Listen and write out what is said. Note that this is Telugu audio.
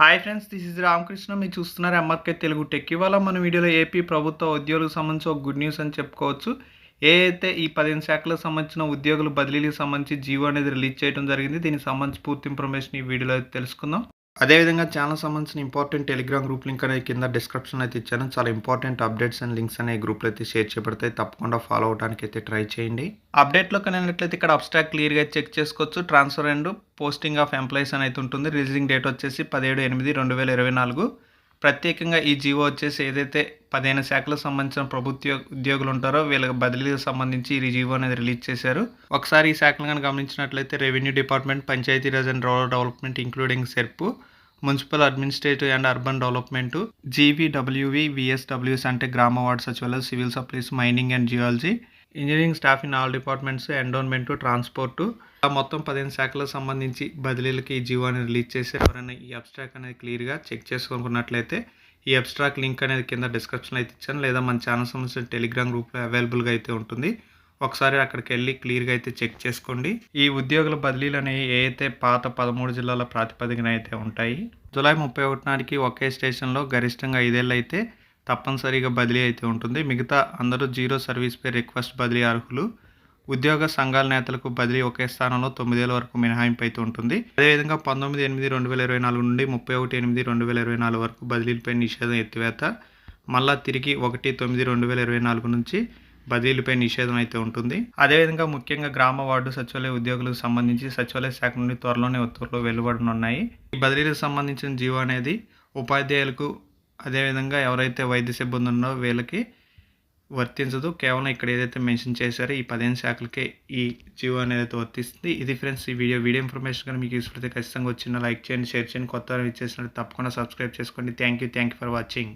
Hi friends this is Ramakrishna మీరు చూస్తున్నారు ఎంఆర్కే తెలుగు టెక్ ఇవాళ మన వీడియోలో ఏపీ ప్రభుత్వ ఉద్యోగులకు సంబంధించి ఒక గుడ్ న్యూస్ అని చెప్పుకోవచ్చు. ఏ అయితే ఈ పదిహేను శాఖలకు సంబంధించిన ఉద్యోగులు బదిలీలకు సంబంధించి జీవో అనేది రిలీజ్ చేయడం జరిగింది. దీనికి సంబంధించి పూర్తి ఇన్ఫర్మేషన్ ఈ వీడియోలో తెలుసుకుందాం. అదేవిధంగా ఛానల్ సంబంధించిన ఇంపార్టెంట్ టెలిగ్రామ్ గ్రూప్ లింక్ అనేది కింద డిస్క్రిప్షన్ అయితే ఇచ్చాను. చాలా ఇంపార్టెంట్ అప్డేట్స్ అండ్ లింక్స్ అనే గ్రూప్లో అయితే షేర్ చేయబడతాయి. తప్పకుండా ఫాలో అవడానికి అయితే ట్రై చేయండి. అప్డేట్లో కనినట్లయితే ఇక్కడ అబ్స్ట్రాక్ట్ క్లియర్గా చెక్ చేసుకోవచ్చు. Transfer and posting of employees అని అయితే ఉంటుంది. రిలీజింగ్ డేట్ వచ్చేసి పదిహేడు ఎనిమిది రెండు వేల ఇరవై నాలుగు. ప్రత్యేకంగా ఈ జీవో వచ్చేసి ఏదైతే పదిహేను శాఖలకు సంబంధించిన ప్రభుత్వ ఉద్యోగులు ఉంటారో వీళ్ళకి బదిలీకి సంబంధించి ఈ జీవో అనేది రిలీజ్ చేశారు. ఒకసారి ఈ శాఖలను గమనించినట్లయితే revenue department Panchayati Raj and rural development including SERP municipal administrative and urban development GVWV VSWS అంటే గ్రామ వార్డ్ సచివాలయం civil supplies mining and geology engineering staff in all departments endowment transport. మొత్తం పదిహేను శాఖలకు సంబంధించి బదిలీలకి ఈ జీవో అనేది రిలీజ్ చేసి ఎవరైనా ఈ అబ్స్ట్రాక్ అనేది క్లియర్గా చెక్ చేసుకున్నట్లయితే ఈ అబ్స్ట్రాక్ లింక్ అనేది కింద డిస్క్రిప్షన్లో అయితే ఇచ్చాను. లేదా మన ఛానల్ సంబంధించిన టెలిగ్రామ్ గ్రూప్లో అవైలబుల్గా అయితే ఉంటుంది. ఒకసారి అక్కడికి వెళ్ళి క్లియర్గా అయితే చెక్ చేసుకోండి. ఈ ఉద్యోగుల బదిలీలు అనేవి ఏ అయితే పాత పదమూడు జిల్లాల ప్రాతిపదికన అయితే ఉంటాయి జూలై ముప్పై ఒకటి నాటికి ఒకే స్టేషన్లో గరిష్టంగా ఐదేళ్ళు అయితే తప్పనిసరిగా బదిలీ అయితే ఉంటుంది. మిగతా అందరూ జీరో సర్వీస్ పే రిక్వెస్ట్ బదిలీ అర్హులు. ఉద్యోగ సంఘాల నేతలకు బదిలీ ఒకే స్థానంలో తొమ్మిదేళ్ళ వరకు మినహాయింపు అయితే ఉంటుంది. అదేవిధంగా పంతొమ్మిది ఎనిమిది రెండు వేల ఇరవై నాలుగు నుండి ముప్పై ఒకటి ఎనిమిది రెండు వేల ఇరవై నాలుగు వరకు బదిలీలపై నిషేధం ఎత్తివేత. మళ్ళా తిరిగి ఒకటి తొమ్మిది రెండు వేల ఇరవై నాలుగు నుంచి బదిలీలపై నిషేధం అయితే ఉంటుంది. అదేవిధంగా ముఖ్యంగా గ్రామ వార్డు సచివాలయ ఉద్యోగులకు సంబంధించి సచివాలయ శాఖ నుండి త్వరలోనే ఉత్తర్వులు వెలువడనున్నాయి. ఈ బదిలీలకు సంబంధించిన జీవో అనేది ఉపాధ్యాయులకు అదేవిధంగా ఎవరైతే వైద్య సిబ్బంది ఉన్నారో వీళ్ళకి వర్తించదు. కేవలం ఇక్కడ ఏదైతే మెన్షన్ చేశారో ఈ పదిహేను శాఖలకే ఈ జీవో అనేది అయితే వర్తిస్తుంది. ఇది ఫ్రెండ్స్ ఈ వీడియో వీడియో ఇన్ఫర్మేషన్ కానీ మీకు యూస్ఫుల్ అయితే ఖచ్చితంగా వచ్చిన లైక్ చేయండి షేర్ చేయండి. కొత్త ఇచ్చేసినట్టు తప్పకుండా సబ్స్క్రైబ్ చేసుకోండి. Thank you thank you for watching.